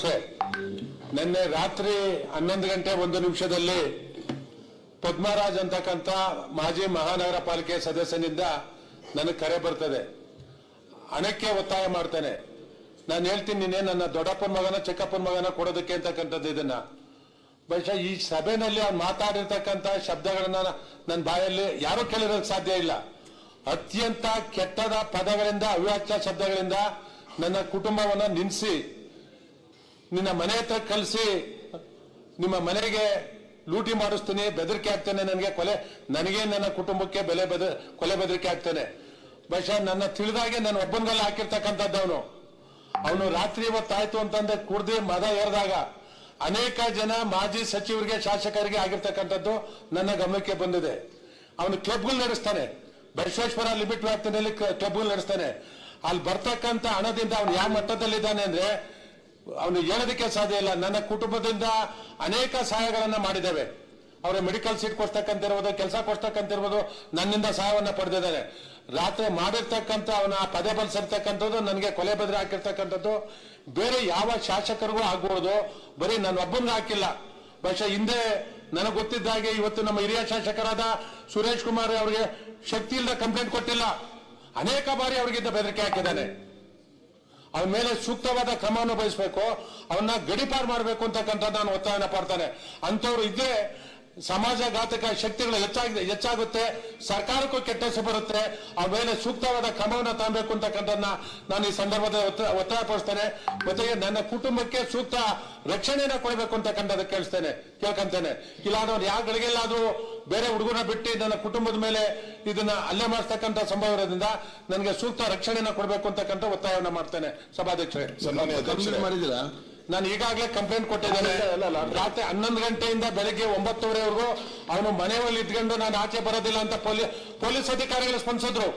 ಸಭಾಧ್ಯಕ್ಷೆ ನಿನ್ನೆ ರಾತ್ರಿ ಹನ್ನೊಂದು ಗಂಟೆ ಒಂದು ನಿಮಿಷದಲ್ಲಿ ಪದ್ಮರಾಜ್ ಅಂತಕ್ಕಂಥ ಮಾಜಿ ಮಹಾನಗರ ಪಾಲಿಕೆ ಸದಸ್ಯನಿಂದ ನನಗೆ ಕರೆ ಬರ್ತದೆ. ಹಣಕ್ಕೆ ಒತ್ತಾಯ ಮಾಡ್ತೇನೆ. ನಾನು ಹೇಳ್ತೀನಿ ನಿನ್ನೆ ನನ್ನ ದೊಡ್ಡಪ್ಪನ ಮಗನ, ಚಿಕ್ಕಪ್ಪನ ಮಗನ ಕೊಡೋದಕ್ಕೆ ಅಂತಕ್ಕಂಥದ್ದು ಇದನ್ನ. ಬಹುಶಃ ಈ ಸಭೆಯಲ್ಲಿ ಅವ್ನು ಮಾತಾಡಿರ್ತಕ್ಕಂಥ ಶಬ್ದಗಳನ್ನ ನನ್ನ ಬಾಯಲ್ಲಿ ಯಾರೂ ಕೇಳಿರೋದಕ್ಕೆ ಸಾಧ್ಯ ಇಲ್ಲ. ಅತ್ಯಂತ ಕೆಟ್ಟದ ಪದಗಳಿಂದ ಅವ್ಯಾಚ್ಯ ಶಬ್ದಗಳಿಂದ ನನ್ನ ಕುಟುಂಬವನ್ನ ನಿನ್ಸಿ ನಿನ್ನ ಮನೆ ಹತ್ರ ಕಲಿಸಿ, ನಿಮ್ಮ ಮನೆಗೆ ಲೂಟಿ ಮಾಡಿಸ್ತೀನಿ, ಬೆದರಿಕೆ ಆಗ್ತಾನೆ ನನಗೆ ಕೊಲೆ, ನನಗೆ ನನ್ನ ಕುಟುಂಬಕ್ಕೆ ಬೆಲೆ ಬೆದ, ಕೊಲೆ ಬೆದರಿಕೆ ಆಗ್ತಾನೆ ಬಹುಶಃ ನನ್ನ ತಿಳಿದಾಗೆ ನನ್ನ ಒಬ್ಬನಗಲ್ಲಿ ಹಾಕಿರ್ತಕ್ಕಂಥದ್ದು ಅವನು. ಅವನು ರಾತ್ರಿ ಇವತ್ತಾಯ್ತು ಅಂತಂದ್ರೆ ಕುಡ್ದು ಮದ ಏರಿದಾಗ ಅನೇಕ ಜನ ಮಾಜಿ ಸಚಿವರಿಗೆ, ಶಾಸಕರಿಗೆ ಆಗಿರ್ತಕ್ಕಂಥದ್ದು ನನ್ನ ಗಮನಕ್ಕೆ ಬಂದಿದೆ. ಅವನು ಕ್ಲಬ್ಗಳು ನಡೆಸ್ತಾನೆ. ಬಸವೇಶ್ವರ ಲಿಮಿಟ್ ವ್ಯಾಪ್ತಿನಲ್ಲಿ ಕ್ಲಬ್ಗಳು ನಡೆಸ್ತಾನೆ. ಅಲ್ಲಿ ಬರ್ತಕ್ಕಂಥ ಹಣದಿಂದ ಅವನು ಯಾವ ಮಟ್ಟದಲ್ಲಿದ್ದಾನೆ ಅಂದ್ರೆ ಅವನು ಹೇಳೋದಕ್ಕೆ ಸಾಧ್ಯ ಇಲ್ಲ. ನನ್ನ ಕುಟುಂಬದಿಂದ ಅನೇಕ ಸಹಾಯಗಳನ್ನ ಮಾಡಿದ್ದೇವೆ. ಅವರ ಮೆಡಿಕಲ್ ಸೀಟ್ ಕೊಡ್ತಕ್ಕಂತಿರ್ಬೋದು, ಕೆಲಸ ಕೊಡ್ತಕ್ಕಂತಿರ್ಬೋದು, ನನ್ನಿಂದ ಸಹಾಯವನ್ನ ಪಡೆದಿದ್ದಾರೆ. ರಾತ್ರಿ ಮಾಡಿರ್ತಕ್ಕಂಥ ಅವನ ಪದೇ ಬಲಿಸಿರ್ತಕ್ಕಂಥದ್ದು ನನಗೆ ಕೊಲೆ ಬೆದರಿ ಹಾಕಿರ್ತಕ್ಕಂಥದ್ದು, ಬೇರೆ ಯಾವ ಶಾಸಕರಿಗೂ ಆಗ್ಬೋದು ಬರೀ ನನ್ನ ಒಬ್ಬನ ಹಾಕಿಲ್ಲ. ಬಹುಶಃ ಹಿಂದೆ ನನಗೆ ಗೊತ್ತಿದ್ದ ಹಾಗೆ ಇವತ್ತು ನಮ್ಮ ಹಿರಿಯ ಶಾಸಕರಾದ ಸುರೇಶ್ ಕುಮಾರ್ ಅವರಿಗೆ ಶಕ್ತಿ ಇಲ್ಲದ ಕಂಪ್ಲೇಂಟ್ ಕೊಟ್ಟಿಲ್ಲ. ಅನೇಕ ಬಾರಿ ಅವರಿಗಿಂತ ಬೆದರಿಕೆ ಹಾಕಿದ್ದಾನೆ ಅವನ ಮೇಲೆ ಸೂಕ್ತವಾದ ಕ್ರಮವನ್ನು ಬಯಸಬೇಕು ಅವನ್ನ ಗಡಿಪಾರು ಮಾಡಬೇಕು ಅಂತಕ್ಕಂಥ ನಾನು ಒತ್ತಾಯನ ಪಡ್ತಾನೆ ಅಂಥವ್ರು ಇದ್ರೆ ಸಮಾಜಘಾತಕ ಶಕ್ತಿಗಳು ಹೆಚ್ಚಾಗಿದೆ ಹೆಚ್ಚಾಗುತ್ತೆ. ಸರ್ಕಾರಕ್ಕೂ ಕೆಟ್ಟ ಹೆಸರು ಬರುತ್ತೆ. ಆ ಮೇಲೆ ಸೂಕ್ತವಾದ ಕ್ರಮವನ್ನು ತಗೊಬೇಕು ಅಂತಕ್ಕಂಥದ್ದನ್ನ ನಾನು ಈ ಸಂದರ್ಭದಲ್ಲಿ ಒತ್ತ- ಒತ್ತಾಯ ಪಡಿಸ್ತೇನೆ ಜೊತೆಗೆ ನನ್ನ ಕುಟುಂಬಕ್ಕೆ ಸೂಕ್ತ ರಕ್ಷಣೆಯನ್ನ ಕೊಡಬೇಕು ಅಂತಕ್ಕಂಥದ್ದು ಕೇಳಿಸ್ತೇನೆ. ಕೇಳ್ಕೊಂತೇನೆ. ಇಲ್ಲಾಂದ್ರೆ ಯಾವ ಗಳಿಗೆಲ್ಲಾದ್ರೂ ಬೇರೆ ಹುಡುಗನ ಬಿಟ್ಟು ನನ್ನ ಕುಟುಂಬದ ಮೇಲೆ ಇದನ್ನ ಅಲ್ಲೇ ಮಾಡಿಸ್ತಕ್ಕಂಥ ಸಂಭವ ಇರೋದ್ರಿಂದ ನನಗೆ ಸೂಕ್ತ ರಕ್ಷಣೆಯನ್ನ ಕೊಡಬೇಕು ಅಂತಕ್ಕಂಥ ಒತ್ತಾಯವನ್ನ ಮಾಡ್ತೇನೆ. ಸಭಾಧ್ಯಕ್ಷರೇ. ಮಾಡಿದಿರಾ ನಾನು ಈಗಾಗಲೇ ಕಂಪ್ಲೇಂಟ್ ಕೊಟ್ಟಿದ್ದೇನೆ. ರಾತ್ರಿ ಹನ್ನೊಂದು ಗಂಟೆಯಿಂದ ಬೆಳಗ್ಗೆ ಒಂಬತ್ತುವರೆವರೆಗೂ ಅವನು ಮನೆ ಒಳಗೆ ಇಟ್ಕೊಂಡು ನಾನು ಆಚೆ ಬರೋದಿಲ್ಲ ಅಂತ ಪೊಲೀಸ್ ಪೊಲೀಸ್ ಅಧಿಕಾರಿಗಳು ಸ್ಪಂದಿಸಿದ್ರು.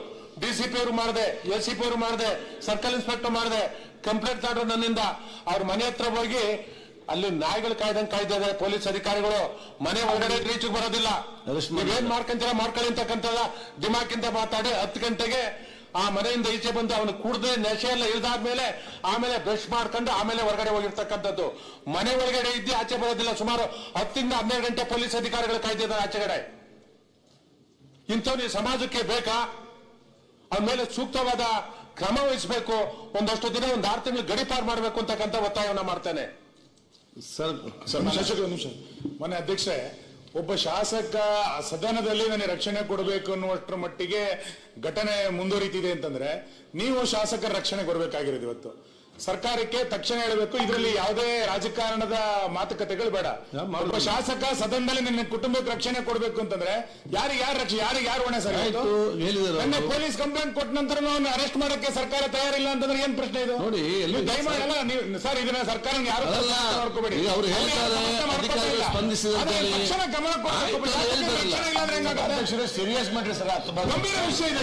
ಡಿಸಿಪಿ ಅವರು ಮಾಡಿದೆ ಎಸ್ ಸಿ ಪಿ ಅವರು ಮಾಡಿದೆ ಸರ್ಕಲ್ ಇನ್ಸ್ಪೆಕ್ಟರ್ ಮಾಡಿದೆ ಕಂಪ್ಲೇಂಟ್ ತಗೊಂಡ್ರು ನನ್ನಿಂದ. ಅವ್ರ ಮನೆ ಹತ್ರ ಹೋಗಿ ಅಲ್ಲಿ ನಾಯಿಗಳು ಕಾಯ್ದಂಗೆ ಕಾಯ್ದಿದೆ ಪೊಲೀಸ್ ಅಧಿಕಾರಿಗಳು. ಮನೆ ಒಳಗಡೆ ರೀಚ್ ಬರೋದಿಲ್ಲ. ನೀವು ನೀವೇನ್ ಮಾಡ್ಕೊಂತೀರ ಮಾಡ್ಕೊಳ್ಳಿ ಅಂತಕ್ಕಂಥ ದಿಮಾಕಿಂದ ಮಾತಾಡಿ ಹತ್ತು ಗಂಟೆಗೆ ಆ ಮನೆಯಿಂದ ಈಚೆ ಬಂದು ಅವನು ಕುಡ್ದು ನೆಶೆ ಎಲ್ಲ ಇಳಿದಾದ್ಮೇಲೆ ಆಮೇಲೆ ಬ್ರಷ್ ಮಾಡ್ಕೊಂಡು ಆಮೇಲೆ ಹೊರಗಡೆ ಹೋಗಿರ್ತಕ್ಕಂಥದ್ದು. ಮನೆ ಒಳಗಡೆ ಇದ್ದು ಆಚೆ ಬರೋದಿಲ್ಲ. ಸುಮಾರು ಹತ್ತಿಂದ ಹನ್ನೆರಡು ಗಂಟೆ ಪೊಲೀಸ್ ಅಧಿಕಾರಿಗಳು ಕಾಯ್ದಿದ್ದಾರೆ ಆಚೆಗಡೆ. ಇಂಥವ್ನಿಗೆ ಸಮಾಜಕ್ಕೆ ಬೇಕಾ? ಆಮೇಲೆ ಮೇಲೆ ಸೂಕ್ತವಾದ ಕ್ರಮ ವಹಿಸಬೇಕು. ಒಂದಷ್ಟು ದಿನ ಒಂದು ಆರು ತಿಂಗಳು ಗಡಿಪಾರು ಮಾಡಬೇಕು ಅಂತಕ್ಕಂಥ ಒತ್ತಾಯವನ್ನ ಮಾಡ್ತೇನೆ. ಸರ್ ಸರ್ ನಿಮಿಷ. ಮನೆ ಅಧ್ಯಕ್ಷರೇ ಒಬ್ಬ ಶಾಸಕ ಸದನದಲ್ಲಿ ನನಗೆ ರಕ್ಷಣೆ ಕೊಡಬೇಕು ಅನ್ನುವಷ್ಟರ ಮಟ್ಟಿಗೆ ಘಟನೆ ಮುಂದುವರಿತಿದೆ ಅಂತಂದ್ರೆ, ನೀವು ಶಾಸಕರ ರಕ್ಷಣೆ ಕೊಡಬೇಕಾಗಿರೋದು ಇವತ್ತು. ಸರ್ಕಾರಕ್ಕೆ ತಕ್ಷಣ ಹೇಳಬೇಕು ಇದರಲ್ಲಿ ಯಾವುದೇ ರಾಜಕಾರಣದ ಮಾತುಕತೆಗಳು ಬೇಡ. ಒಬ್ಬ ಶಾಸಕ ಸದನದಲ್ಲಿ ನನ್ನ ಕುಟುಂಬಕ್ಕೆ ರಕ್ಷಣೆ ಕೊಡಬೇಕು ಅಂತಂದ್ರೆ ಯಾರಿಗೆ ಯಾರು ರಕ್ಷಣೆ ಯಾರಿಗೆ ಯಾರು ಹೊಣೆ ಸರ್ ನನ್ನ ಪೊಲೀಸ್ ಕಂಪ್ಲೇಂಟ್ ಕೊಟ್ಟ ನಂತರ ಅವನು ಅರೆಸ್ಟ್ ಮಾಡಕ್ಕೆ ಸರ್ಕಾರ ತಯಾರಿಲ್ಲ ಅಂತಂದ್ರೆ ಏನ್ ಪ್ರಶ್ನೆ ಇದು? ನೋಡಿ, ಎಲ್ಲಿ- ನೀವು ದಯಮಾಡಿ ಸರ್ ಇದನ್ನ ಸರ್ಕಾರ ಯಾರು ನೋಡ್ಕೋಬೇಡಿ. ತಕ್ಷಣ ಗಮನ? ಸೀರಿಯಸ್ ಮಾಡ್ರಿ ಸರ್ ಗಂಭೀರ ವಿಷಯ ಇದೆ.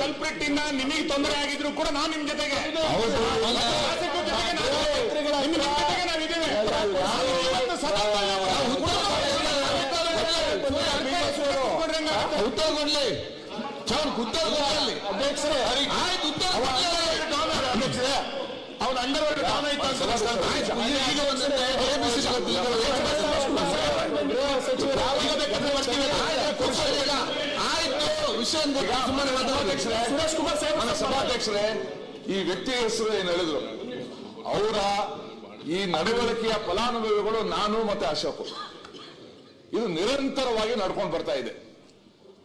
ಕಲ್ಪ್ರಿಟ್ ಇಂದ ನಿಮಗೆ ತೊಂದರೆ ಆಗಿದ್ರು ಕೂಡ ನಾವು ನಿಮ್ ಜೊತೆಗೆ. ಹೌದು. ಅಲ್ಲ, ಶಾಸಕರ ಜೊತೆಗೆ ನಾವು- ನಿಮ್ ಜೊತೆಗೆ ನಾವಿದ್ದೇವೆ. ನಾವು ಇವತ್ತು ಸದನದಲ್ಲಿ ಕೊಡ್ರಿ ಉತ್ತರ ಕೊಡ್ಲಿ. ಚೌನ್ ಉತ್ತರ ಕೊಡ್ಲಿ. ಅಧ್ಯಕ್ಷರೇ ಆಯ್ತು ಅಧ್ಯಕ್ಷರೇ ಅವ್ನ ಅಂಡರ್ವರ್ಡ್ ಡೌನ್ ಆಯ್ತು ಈಗ ಬರ್ತೀವಿ. ಆಯ್ತು. ವಿಷಯ ಗೊತ್ತು, ಸುರೇಶ್ ಕುಮಾರ್ ಸಾಹೇಬ್ ನನ್ನ ಸಭಾಧ್ಯಕ್ಷರೇ ಈ ವ್ಯಕ್ತಿ ಹೆಸರು ಏನು ಹೇಳಿದ್ರು? ಅವರ ಈ ನಡವಳಿಕೆಯ ಫಲಾನುಭವಿಗಳು ನಾನು ಮತ್ತೆ ಅಶೋಕ್. ಇದು ನಿರಂತರವಾಗಿ ನಡ್ಕೊಂಡು ಬರ್ತಾ ಇದೆ.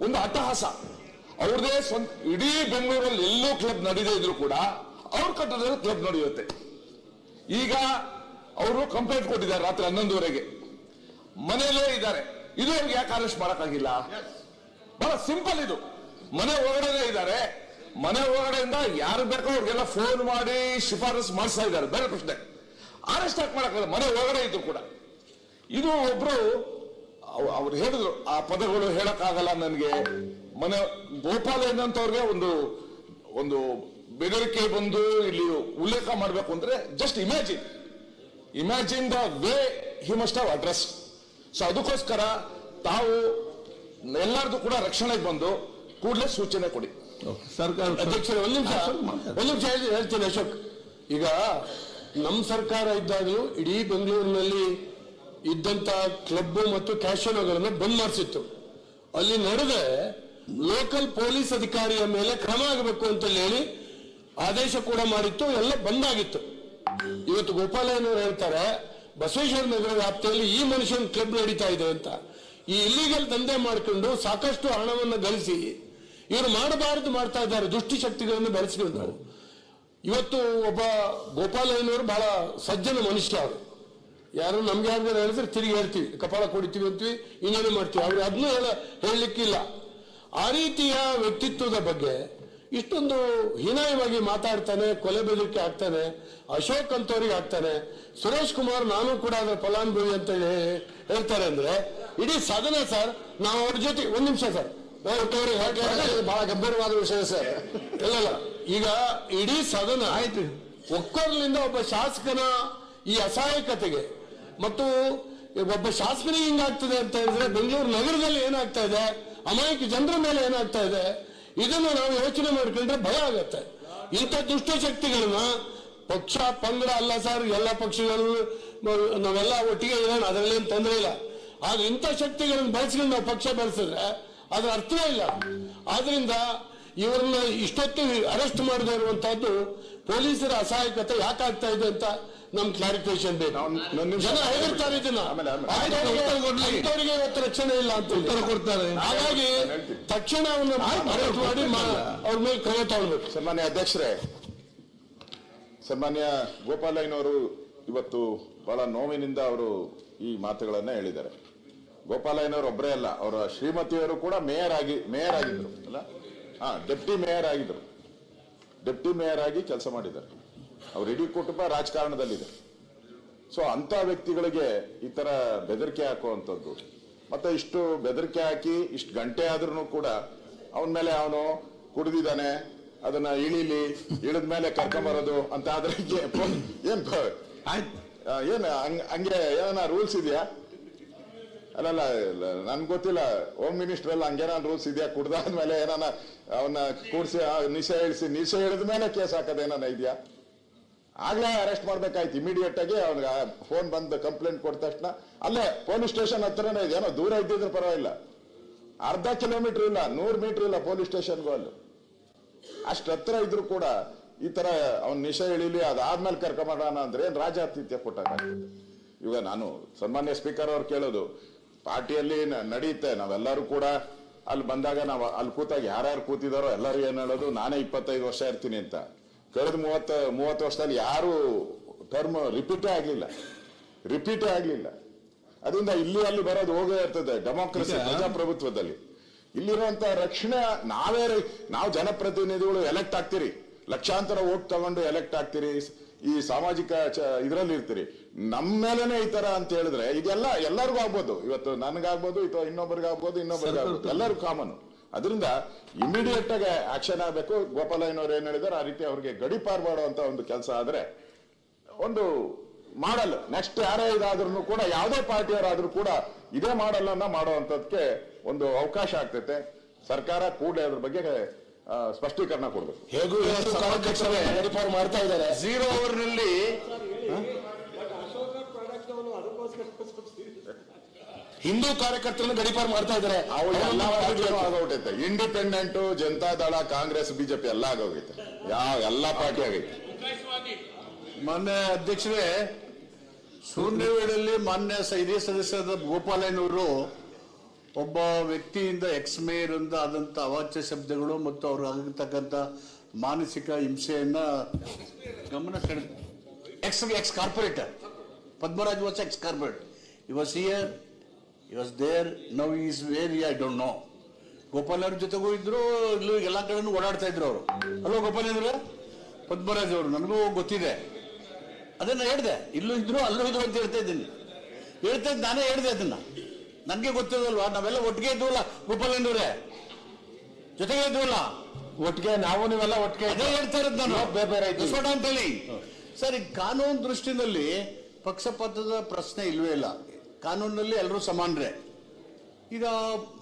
ಒಂದು ಅಟ್ಟಹಾಸ. ಅವ್ರದೇ ಸ್ವಂತ ಇಡೀ ಬೆಂಗಳೂರಲ್ಲಿ ಎಲ್ಲೂ ಕ್ಲಬ್ ನಡೀದೇ ಇದ್ರು ಕೂಡ ಅವ್ರ ಕಟ್ಟದಲ್ಲಿ ಕ್ಲಬ್ ನಡೆಯುತ್ತೆ. ಈಗ ಅವರು ಕಂಪ್ಲೇಂಟ್ ಕೊಟ್ಟಿದ್ದಾರೆ ರಾತ್ರಿ ಹನ್ನೊಂದುವರೆಗೆ. ಮನೆಯಲ್ಲೇ ಇದ್ದಾರೆ. ಇದು ಅವ್ರಿಗೆ ಯಾಕೆ ಅರೆಸ್ಟ್ ಮಾಡಕ್ಕಾಗಿಲ್ಲ? ಬಹಳ ಸಿಂಪಲ್ ಇದು. ಮನೆ ಒಳಗಡೆ ಇದ್ದಾರೆ. ಮನೆ ಒಳಗಡೆಯಿಂದ ಯಾರು ಬೇಕೋ ಅವ್ರಿಗೆಲ್ಲ ಫೋನ್ ಮಾಡಿ ಶಿಫಾರಸು ಮಾಡಿಸ್ತಾ ಇದ್ದಾರೆ. ಬೇರೆ ಪ್ರಶ್ನೆ. ಅರೆಸ್ಟ್ ಯಾಕೆ ಮನೆ ಒಳಗಡೆ ಇದ್ರು ಕೂಡ. ಇದು ಒಬ್ರು, ಅವ್- ಅವ್ರು ಹೇಳಿದ್ರು, ಆ ಪದಗಳು ಹೇಳಕ್ಕಾಗಲ್ಲ ನನಗೆ. ಮನೆ, ಗೋಪಾಲ ಏನಂತವ್ರಿಗೆ ಒಂದು ಒಂದು ಬೆದರಿಕೆ ಬಂದು ಇಲ್ಲಿ ಉಲ್ಲೇಖ ಮಾಡಬೇಕು ಅಂದ್ರೆ just imagine imagine the way he must have address so ಅದಕ್ಕೋಸ್ಕರ ತಾವು ಎಲ್ಲರದು ಕೂಡ ರಕ್ಷಣೆಗೆ ಬಂದು ಕೂಡಲೇ ಸೂಚನೆ ಕೊಡಿ. ಸರ್ಕಾರ ಅಧ್ಯಕ್ಷರೇ ಒಂದು ನಿಮಿಷ. ಒಂದು ನಿಮಿಷ ಹೇಳ್ತೀನಿ ಹೇಳ್ತೀನಿ ಅಶೋಕ್. ಈಗ ನಮ್ಮ ಸರ್ಕಾರ ಇದ್ದಾಗಲೂ ಇಡೀ ಬೆಂಗಳೂರಿನಲ್ಲಿ ಇದ್ದಂತ ಕ್ಲಬ್ ಮತ್ತು ಕ್ಯಾಶಿನೋಗಳನ್ನು ಬಂದ್ ಮಾಡಿಸಿತ್ತು. ಅಲ್ಲಿ ನಡೆದೆ ಲೋಕಲ್ ಪೊಲೀಸ್ ಅಧಿಕಾರಿಯ ಮೇಲೆ ಕ್ರಮ ಆಗಬೇಕು ಅಂತ ಹೇಳಿ ಆದೇಶ ಕೂಡ ಮಾಡಿತ್ತು ಎಲ್ಲ ಬಂದಾಗಿತ್ತು ಇವತ್ತು ಗೋಪಾಲಯ್ಯನವರು ಹೇಳ್ತಾರೆ ಬಸವೇಶ್ವರ ನಗರ ವ್ಯಾಪ್ತಿಯಲ್ಲಿ ಈ ಮನುಷ್ಯನ ಕ್ಲಬ್ ನಡೀತಾ ಇದೆ ಅಂತ. ಈ ಇಲ್ಲಿಗಲ್ ದಂಧೆ ಮಾಡಿಕೊಂಡು ಸಾಕಷ್ಟು ಹಣವನ್ನು ಗಳಿಸಿ ಇವರು ಮಾಡಬಾರದು ಮಾಡ್ತಾ ಇದ್ದಾರೆ ದುಷ್ಟಶಕ್ತಿಗಳನ್ನು ಬೆಳೆಸಿಕೊಂಡು. ಇವತ್ತು ಒಬ್ಬ ಗೋಪಾಲಯ್ಯನವರು ಬಹಳ ಸಜ್ಜನ ಮನುಷ್ಯ ಅವರು. ಯಾರು ನಮ್ಗೆ ಯಾರು ಹೇಳಿದ್ರೆ ತಿರುಗಿ ಹೇಳ್ತೀವಿ, ಕಪಾಳ ಕೊಡಿತೀವಿ ಅಂತೀವಿ, ಇನ್ನೇನು ಮಾಡ್ತೀವಿ? ಅವ್ರು ಅದನ್ನೂ ಹೇಳ, ಹೇಳಲಿಕ್ಕಿಲ್ಲ. ಆ ರೀತಿಯ ವ್ಯಕ್ತಿತ್ವದ ಬಗ್ಗೆ ಇಷ್ಟೊಂದು ಹೀನಾಯವಾಗಿ ಮಾತಾಡ್ತಾನೆ, ಕೊಲೆ ಬೆದರಿಕೆ ಆಗ್ತಾನೆ ಅಶೋಕ್ ಅಂತವ್ರಿಗೆ ಆಗ್ತಾನೆ ಸುರೇಶ್ ಕುಮಾರ್, ನಾನು ಕೂಡ ಅದರ ಫಲಾನುಭವಿ ಅಂತ ಹೇಳಿ, ಹೇಳ್ತಾರೆ ಅಂದ್ರೆ ಇಡೀ ಸದನ ಸರ್ ನಾವು ಅವ್ರ ಜೊತೆ ಒಂದ್ ನಿಮಿಷ ಸರ್. ಬಹಳ ಗಂಭೀರವಾದ ವಿಷಯ ಸರ್. ಇಲ್ಲ ಇಲ್ಲ. ಈಗ ಇಡೀ ಸದನ ಆಯ್ತು. ಒಕ್ಕೋರ್ಲಿಂದ ಒಬ್ಬ ಶಾಸಕನ ಈ ಅಸಹಾಯಕತೆಗೆ ಮತ್ತು ಒಬ್ಬ ಶಾಸಕನಿಗೆ ಹಿಂಗಾಗ್ತದೆ ಅಂತ ಹೇಳಿದ್ರೆ ಬೆಂಗಳೂರು ನಗರದಲ್ಲಿ ಏನಾಗ್ತಾ ಇದೆ ಅಮಾಯಕ ಜನರ ಮೇಲೆ ಏನಾಗ್ತಾ ಇದೆ ಇದನ್ನು ನಾವು ಯೋಚನೆ ಮಾಡ್ಕೊಂಡ್ರೆ ಭಯ ಆಗತ್ತೆ. ಇಂಥ ದುಷ್ಟಶಕ್ತಿಗಳನ್ನ ಪಕ್ಷ ಪಂಗಡ ಅಲ್ಲ ಸರ್ ಎಲ್ಲ ಪಕ್ಷಗಳು ನಾವೆಲ್ಲ ಒಟ್ಟಿಗೆ ಇರೋಣ ಅದರಲ್ಲೇನು ತೊಂದರೆ ಇಲ್ಲ. ಆದ್ರೆ ಇಂಥ ಶಕ್ತಿಗಳನ್ನು ಬಳಸ್ಕೊಂಡು ನಾವು ಪಕ್ಷ ಬೆಳೆಸಿದ್ರೆ ಅದ್ರ ಅರ್ಥವೇ ಇಲ್ಲ. ಆದ್ರಿಂದ ಇವರನ್ನ ಇಷ್ಟೊತ್ತು ಅರೆಸ್ಟ್ ಮಾಡದೇ ಇರುವಂತಹದ್ದು ಪೊಲೀಸರ ಅಸಹಾಯಕತೆ ಯಾಕಾಗ್ತಾ ಇದೆ ಅಂತ ನಮ್ ಕ್ಲಾರಿಫಿಕೇಶನ್ ಬೇಕು. ಜನ ಹೆದರ್ತಾರೆ ಇದನ್ನ. ಇವತ್ತು ರಕ್ಷಣೆ ಇಲ್ಲ ಅಂತ ಉತ್ತರ ಕೊಡ್ತಾರೆ. ಹಾಗಾಗಿ ತಕ್ಷಣ ಅವನ್ನ ಅರೆಸ್ಟ್ ಮಾಡಿ ಅವ್ರ ಮೇಲೆ ಕ್ರಮ ತಗೊಳ್ಬೇಕು. ಸನ್ಮಾನ್ಯ ಅಧ್ಯಕ್ಷರೇ ಸನ್ಮಾನ್ಯ ಗೋಪಾಲಯ್ಯನವರು ಇವತ್ತು ಬಹಳ ನೋವಿನಿಂದ ಅವರು ಈ ಮಾತುಗಳನ್ನ ಹೇಳಿದ್ದಾರೆ. ಗೋಪಾಲಯ್ಯನವರು ಒಬ್ಬರೇ ಅಲ್ಲ, ಅವರ ಶ್ರೀಮತಿಯವರು ಕೂಡ ಮೇಯರ್ ಆಗಿ, ಮೇಯರ್ ಆಗಿದ್ರು, ಅಲ್ಲ? ಹಾ, ಡೆಪ್ಟಿ ಮೇಯರ್ ಆಗಿದ್ರು. ಡೆಪ್ಟಿ ಮೇಯರ್ ಆಗಿ ಕೆಲಸ ಮಾಡಿದ್ದಾರೆ. ಅವ್ರ ಇಡೀ ಕುಟುಂಬ ರಾಜಕಾರಣದಲ್ಲಿದೆ. ಸೊ ಅಂತ ವ್ಯಕ್ತಿಗಳಿಗೆ ಈ ತರ ಬೆದರಿಕೆ ಹಾಕುವಂಥದ್ದು. ಮತ್ತೆ ಇಷ್ಟು ಬೆದರಿಕೆ ಹಾಕಿ, ಇಷ್ಟು ಗಂಟೆ ಆದ್ರೂ ಕೂಡ ಅವನ ಮೇಲೆ ಅವನು ಕುಡಿದಿದ್ದಾನೆ, ಅದನ್ನ ಇಳಿಲಿ ಇಳಿದ ಮೇಲೆ ಕರ್ಕೊಂಬರೋದು ಅಂತ ಆದ್ರೆ ಏನ್ ಪ- ಏನು, ಹಂಗೆ ಏನ ರೂಲ್ಸ್ ಇದೆಯಾ? ಅಲ್ಲಲ್ಲ ನನ್ಗೆ ಗೊತ್ತಿಲ್ಲ. ಹೋಮ್ ಮಿನಿಸ್ಟರ್ ಎಲ್ಲ ಹಂಗೇನಾನ್ ರೂಲ್ಸ್ ಇದೆಯಾ? ಕುಡ್ದಾದ್ಮೇಲೆ ಏನಾನ ಅವನ್ನ ಕೂಡಿಸಿ ನಿಶೆ ಇಳಿಸಿ ನಿಶೆ ಇಳಿದ ಮೇಲೆ ಕೇಸ್ ಹಾಕೋದು ಏನಾನ ಇದೆಯಾ? ಆಗ್ಲೇ ಅರೆಸ್ಟ್ ಮಾಡ್ಬೇಕಾಯ್ತು ಇಮಿಡಿಯೇಟ್ ಆಗಿ. ಅವ್ನಿಗೆ ಫೋನ್ ಬಂದು ಕಂಪ್ಲೇಂಟ್ ಕೊಟ್ಟ ತಕ್ಷಣ ಅಲ್ಲೇ ಪೊಲೀಸ್ ಸ್ಟೇಷನ್ ಹತ್ರನೇ ಇದೆ. ಏನೋ ದೂರ ಇದ್ದಿದ್ರೆ ಪರವಾಗಿಲ್ಲ. ಅರ್ಧ ಕಿಲೋಮೀಟರ್ ಇಲ್ಲ, ನೂರು ಮೀಟರ್ ಇಲ್ಲ ಪೊಲೀಸ್ ಸ್ಟೇಷನ್ಗೂ ಅಲ್ಲಿ. ಅಷ್ಟು ಹತ್ರ ಇದ್ರು ಕೂಡ ಈ ತರ ಅವ್ನ ನಿಷ ಇಳಿಲಿ ಅದಾದ್ಮೇಲೆ ಕರ್ಕೊಂಬರೋಣ ಅಂದ್ರೆ ಏನ್ ರಾಜಾತಿಥ್ಯ ಕೊಟ್ಟಾಗ? ಇವಾಗ ನಾನು ಸನ್ಮಾನ್ಯ ಸ್ಪೀಕರ್ ಅವ್ರು ಕೇಳೋದು ಪಾರ್ಟಿಯಲ್ಲಿ ನಡೀತೆ ನಡೆಯುತ್ತೆ ನಾವೆಲ್ಲರೂ ಕೂಡ ಅಲ್ಲಿ ಬಂದಾಗ ನಾವು ಅಲ್ಲಿ ಕೂತಾಗ ಯಾರ್ಯಾರು ಕೂತಿದಾರೋ ಎಲ್ಲರೂ ಏನ್ ಹೇಳೋದು ನಾನೇ ಇಪ್ಪತ್ತೈದು ವರ್ಷ ಇರ್ತೀನಿ ಅಂತ. ಕಳೆದ ಮೂವತ್ತ ಮೂವತ್ತು ವರ್ಷದಲ್ಲಿ ಯಾರು ಟರ್ಮ್ ರಿಪೀಟೇ ಆಗ್ಲಿಲ್ಲ. ರಿಪೀಟೇ ಆಗ್ಲಿಲ್ಲ. ಅದರಿಂದ ಇಲ್ಲಿ ಅಲ್ಲಿ ಬರೋದು ಹೋಗೇ ಇರ್ತದೆ ಡೆಮೋಕ್ರಸಿ ಪ್ರಜಾಪ್ರಭುತ್ವದಲ್ಲಿ. ಇಲ್ಲಿರುವಂತ ರಕ್ಷಣೆ ನಾವೇ ನಾವು ಜನಪ್ರತಿನಿಧಿಗಳು ಎಲೆಕ್ಟ್ ಆಗ್ತೀರಿ. ಲಕ್ಷಾಂತರ ಓಟ್ ತಗೊಂಡು ಎಲೆಕ್ಟ್ ಆಗ್ತೀರಿ ಈ ಸಾಮಾಜಿಕ ಇದರಲ್ಲಿ ಇರ್ತೀರಿ. ನಮ್ಮ ಮೇಲೆನೆ ಈ ತರ ಅಂತ ಹೇಳಿದ್ರೆ ಇದೆಲ್ಲ ಎಲ್ಲರಿಗೂ ಆಗ್ಬೋದು. ಇವತ್ತು ನನಗಾಗ್ಬೋದು ಅಥವಾ ಇನ್ನೊಬ್ಬರಿಗಾಗ್ಬೋದು ಇನ್ನೊಬ್ಬರಿಗಾಗ್ಬೋದು ಎಲ್ಲರಿಗೂ ಕಾಮನ್ ಅದರಿಂದ ಇಮಿಡಿಯೇಟ್ ಆಗಿ ಆಕ್ಷನ್ ಆಗಬೇಕು. ಗೋಪಾಲಯ್ಯನವ್ರು ಏನ್ ಹೇಳಿದಾರೆ ಆ ರೀತಿ ಅವ್ರಿಗೆ ಗಡಿಪಾರ್ ಮಾಡುವಂತ ಒಂದು ಕೆಲಸ ಆದ್ರೆ ಒಂದು ಮಾಡಲ್ ನೆಕ್ಸ್ಟ್ ಯಾರೇ ಇದಾದ್ರೂ ಕೂಡ ಯಾವುದೇ ಪಾರ್ಟಿಯವರಾದ್ರೂ ಕೂಡ ಇದೇ ಮಾಡಲ್ ಅನ್ನ ಮಾಡುವಂತದಕ್ಕೆ ಒಂದು ಅವಕಾಶ ಆಗ್ತೈತೆ. ಸರ್ಕಾರ ಕೂಡಲೇ ಅದ್ರ ಬಗ್ಗೆ ಸ್ಪಷ್ಟೀಕರಣ ಕೊಡಬೇಕು. ಹೇಗೂ ರಿಪೋರ್ಟ್ ಮಾಡ್ತಾ ಇದ್ದಾರೆ. ಝೀರೋ ಓವರ್ನಲ್ಲಿ ಹಿಂದೂ ಕಾರ್ಯಕರ್ತರನ್ನು ಗಡಿಪಾರು ಮಾಡ್ತಾ ಇದ್ದಾರೆ. ಪಾರ್ಟಿನೂ ಇಂಡಿಪೆಂಡೆಂಟ್ ಜನತಾ ದಳ ಕಾಂಗ್ರೆಸ್ ಬಿಜೆಪಿ ಎಲ್ಲ ಆಗೋಗೈತೆ ಯಾವ ಎಲ್ಲಾ ಪಾರ್ಟಿ ಆಗೈತೆ ಮೊನ್ನೆ ಅಧ್ಯಕ್ಷರೇ ಶೂನ್ಯ ವೇಳೆಯಲ್ಲಿ ಮಾನ್ಯ ಹಿರಿಯ ಸದಸ್ಯರಾದ ಗೋಪಾಲಯ್ಯನವರು ಒಬ್ಬ ವ್ಯಕ್ತಿಯಿಂದ ಎಕ್ಸ್ ಮೇಯರ್ ಅಂತ ಆದಂತ ಅವಾಚ್ಯ ಶಬ್ದಗಳು ಮತ್ತು ಅವರು ಆಗಿರ್ತಕ್ಕಂಥ ಮಾನಸಿಕ ಹಿಂಸೆಯನ್ನು ಗಮನ ಸೆಳೆ ex ex corporator Padmaraj was ex corporate he was here he was there now is where I don't know Gopal ಅವ್ರ ಜೊತೆಗೂ ಇದ್ರು, ಇಲ್ಲೂ ಎಲ್ಲ ಕಡೆನೂ ಓಡಾಡ್ತಾ ಇದ್ರು ಅವರು. ಅಲ್ಲೋ ಗೋಪಾಲ್ ಇದ್ರು? ಪದ್ಮರಾಜ್ ಅವರು, ನನಗೂ ಗೊತ್ತಿದೆ. ಅದನ್ನ ಹೇಳ್ದೆ, ಇಲ್ಲೂ ಇದ್ರು, ಅಲ್ಲೂ ಇದ್ರು ಅಂತ ಹೇಳ್ತಾ ಇದ್ದೀನಿ. ಹೇಳ್ತಾ ನಾನೇ ಹೇಳ್ದೆ ಅದನ್ನ. ನನಗೆ ಗೊತ್ತಿದಲ್ವಾ ನಾವೆಲ್ಲ ಒಟ್ಟಿಗೆ ಇದ್ವಲ್ಲ ಗೋಪಾಲಣ್ಣವ್ರೆ ಜೊತೆಗೆ ಇದ್ವಲ್ಲ? ಒಟ್ಟಿಗೆ ನಾವು ನೀವೆಲ್ಲ ಒಟ್ಟಿಗೆ ಅದೇ ಹೇಳ್ತಾ ಇರೋದು ನಾನು. ಬೇರೆ ಬೇರೆ ಅಂತೇಳಿ. ಸರ್ ಕಾನೂನು ದೃಷ್ಟಿನಲ್ಲಿ ಪಕ್ಷಪಾತದ ಪ್ರಶ್ನೆ ಇಲ್ವೇ ಇಲ್ಲ. ಕಾನೂನಲ್ಲಿ ಎಲ್ಲರೂ ಸಮಾನರೇ. ಈಗ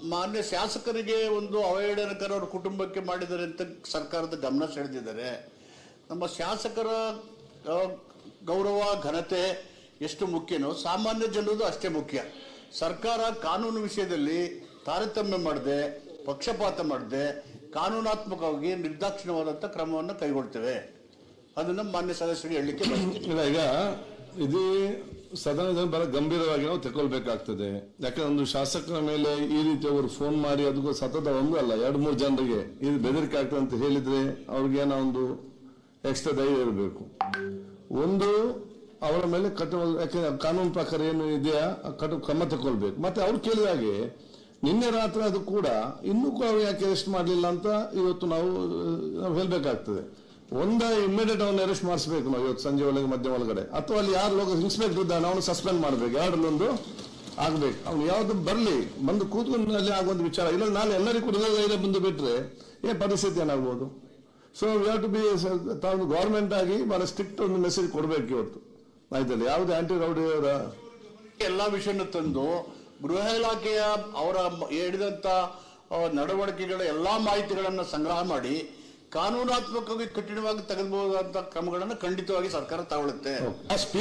ಮಾನ್ಯ ಶಾಸಕರಿಗೆ ಒಂದು ಅವಹೇಳನಕರ ಅವ್ರ ಕುಟುಂಬಕ್ಕೆ ಮಾಡಿದ್ದಾರೆ ಅಂತ ಸರ್ಕಾರದ ಗಮನ ಸೆಳೆದಿದ್ದಾರೆ. ನಮ್ಮ ಶಾಸಕರ ಗೌರವ ಘನತೆ ಎಷ್ಟು ಮುಖ್ಯನೋ ಸಾಮಾನ್ಯ ಜನರದು ಅಷ್ಟೇ ಮುಖ್ಯ. ಸರ್ಕಾರ ಕಾನೂನು ವಿಷಯದಲ್ಲಿ ತಾರತಮ್ಯ ಮಾಡದೆ, ಪಕ್ಷಪಾತ ಮಾಡದೆ, ಕಾನೂನಾತ್ಮಕವಾಗಿ ನಿರ್ದಾಕ್ಷಿಣ್ಯವಾದಂಥ ಕ್ರಮವನ್ನು ಕೈಗೊಳ್ತೇವೆ. ಅದನ್ನು ಮಾನ್ಯ ಸದಸ್ಯರಿಗೆ ಹೇಳಲಿಕ್ಕೆ ಇಲ್ಲ, ಈಗ ಇದು ಸದನದಲ್ಲಿ ಬಹಳ ಗಂಭೀರವಾಗಿ ನಾವು ತಗೊಳ್ಬೇಕಾಗ್ತದೆ ಯಾಕಂದ್ರೆ ಒಂದು ಶಾಸಕರ ಮೇಲೆ ಈ ರೀತಿ ಅವರು ಫೋನ್ ಮಾಡಿ ಅದಕ್ಕೂ ಸತತ ಒಂದು ಅಲ್ಲ, ಎರಡು, ಮೂರು ಜನರಿಗೆ ಇದು ಬೆದರಿಕೆ ಆಗ್ತದೆ ಅಂತ ಹೇಳಿದ್ರೆ ಅವ್ರಿಗೆ ಏನೋ ಒಂದು ಎಕ್ಸ್ಟ್ರಾ ಧೈರ್ಯ ಇರಬೇಕು. ಒಂದು ಅವರ ಮೇಲೆ ಕಟ್ಟು ಯಾಕೆಂದ್ರೆ ಕಾನೂನು ಪ್ರಕಾರ ಏನು ಇದೆಯಾ ಕಟ್ಟು ಕ್ರಮ ತಗೊಳ್ಬೇಕು ಮತ್ತೆ ಅವ್ರು ಕೇಳಿದ ಹಾಗೆ, ನಿನ್ನೆ ರಾತ್ರಿ ಅದು ಕೂಡ ಇನ್ನೂ ಕೂಡ ಯಾಕೆ ಅರೆಸ್ಟ್ ಮಾಡಲಿಲ್ಲ ಅಂತ ಇವತ್ತು ನಾವು ನಾವು ಹೇಳಬೇಕಾಗ್ತದೆ. ಒಂದ ಇಮಿಡಿಯೇಟ್ ಅವನ್ನ ಅರೆಸ್ಟ್ ಮಾಡಿಸ್ಬೇಕು ನಾವು ಇವತ್ತು ಸಂಜೆ ಒಳಗೆ ಮಧ್ಯ ಒಳಗಡೆ. ಅಥವಾ ಅಲ್ಲಿ ಯಾರು ಲೋಕ ಇನ್ಸ್ಪೆಕ್ಟರ್ ಇದ್ದಾನೆ ಅವನು ಸಸ್ಪೆಂಡ್ ಮಾಡ್ಬೇಕು. ಯಾರಲ್ಲೊಂದು ಆಗ್ಬೇಕು. ಅವ್ನು ಯಾವ್ದು ಬರಲಿ, ಬಂದು ಕೂತ್ಕೊಂಡಲ್ಲಿ ಆಗುವಂತ ವಿಚಾರ. ಇಲ್ಲ ನಾನು ಎಲ್ಲರಿಗೂ ಕೂಡ ಧೈರ್ಯ ಬಂದು ಬಿಟ್ರೆ ಏ ಪರಿಸ್ಥಿತಿ ಏನಾಗ್ಬೋದು? So we have to be ತಾವು ಗೌರ್ಮೆಂಟ್ ಆಗಿ ಬಹಳ ಸ್ಟ್ರಿಕ್ಟ್ ಒಂದು ಮೆಸೇಜ್ ಕೊಡ್ಬೇಕು ಇವತ್ತು. ಆಯ್ತಲ್ಲ ಯಾವುದೇ ಆಂಟಿ ರೌಡಿ ಅವರ ಎಲ್ಲ ವಿಷಯನ ತಂದು ಗೃಹ ಇಲಾಖೆಯ ಅವರ ಹೇಳಿದಂತ ನಡವಳಿಕೆಗಳ ಎಲ್ಲಾ ಮಾಹಿತಿಗಳನ್ನ ಸಂಗ್ರಹ ಮಾಡಿ ಕಾನೂನಾತ್ಮಕವಾಗಿ ಕಠಿಣವಾಗಿ ತೆಗೆದುಬಹುದಾದ ಕ್ರಮಗಳನ್ನು ಖಂಡಿತವಾಗಿ ಸರ್ಕಾರ ತಗೊಳ್ಳುತ್ತೆ